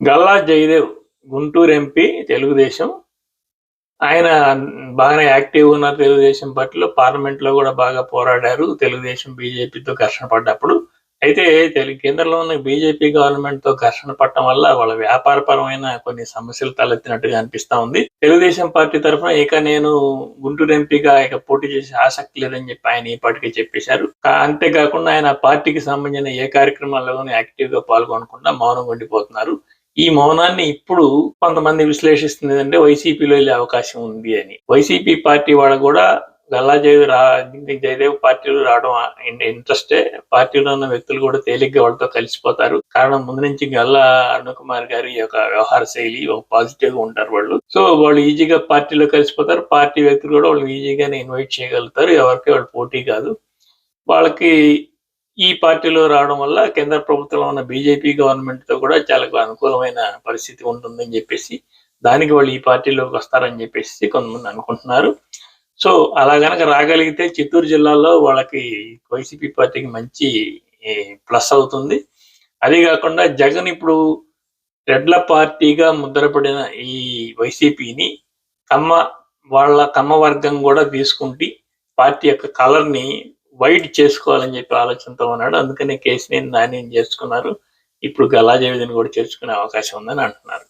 Galla Jayadev Guntur MP Telugu Desam. ఆయన బాగానే active ఉన్నారు తెలుగుదేశం పార్టీలో. పార్లమెంట్లో కూడా బాగా పోరాడారు తెలుగుదేశం బీజేపీతో ఘర్షణ పడ్డప్పుడు. అయితే తెలుగు కేంద్రంలో ఉన్న బీజేపీ గవర్నమెంట్తో ఘర్షణ పడటం వల్ల వాళ్ళ వ్యాపారపరమైన కొన్ని సమస్యలు తలెత్తినట్టుగా అనిపిస్తా ఉంది. తెలుగుదేశం పార్టీ తరఫున ఇక నేను గుంటూరు ఎంపీగా ఇక పోటీ చేసే ఆసక్తి లేదని చెప్పి ఆయన ఈ చెప్పేశారు. అంతేకాకుండా ఆయన పార్టీకి సంబంధించిన ఏ కార్యక్రమాల్లోనూ యాక్టివ్గా పాల్గొనకుండా మౌనం ఉండిపోతున్నారు. ఈ మౌనాన్ని ఇప్పుడు కొంతమంది విశ్లేషిస్తుంది అంటే వైసీపీలో వెళ్ళే అవకాశం ఉంది అని. వైసీపీ పార్టీ వాళ్ళు కూడా గల్లా జయదేవ్ రా జయదేవ్ పార్టీలో రావడం ఇంట్రెస్టే పార్టీలో ఉన్న వ్యక్తులు కూడా తేలిగ్గా వాళ్ళతో కలిసిపోతారు. కారణం ముందు నుంచి గల్లా అరుణకుమార్ గారి యొక్క వ్యవహార శైలి ఒక పాజిటివ్గా ఉంటారు వాళ్ళు. సో వాళ్ళు ఈజీగా పార్టీలో కలిసిపోతారు. పార్టీ వ్యక్తులు కూడా వాళ్ళు ఈజీగానే ఇన్వైట్ చేయగలుగుతారు. ఎవరికి వాళ్ళు పోటీ కాదు. వాళ్ళకి ఈ పార్టీలో రావడం వల్ల కేంద్ర ప్రభుత్వంలో ఉన్న బీజేపీ గవర్నమెంట్తో కూడా చాలా అనుకూలమైన పరిస్థితి ఉంటుందని చెప్పేసి దానికి వాళ్ళు ఈ పార్టీలోకి వస్తారని చెప్పేసి కొంతమంది అనుకుంటున్నారు. సో అలా గనక రాగలిగితే చిత్తూరు జిల్లాలో వాళ్ళకి వైసీపీ పార్టీకి మంచి ప్లస్ అవుతుంది. అదే కాకుండా జగన్ ఇప్పుడు రెడ్ల పార్టీగా ముద్రపడిన ఈ వైసీపీని తమ వాళ్ళ తమ వర్గం కూడా తీసుకుంటే పార్టీ యొక్క కలర్ వైడ్ వైట్ చేసుకోవాలని చెప్పి ఆలోచనతో ఉన్నాడు. అందుకనే కేసీని నాని చేసుకున్నారు. ఇప్పుడు గల్లా కూడా చేర్చుకునే అవకాశం ఉందని అంటున్నారు.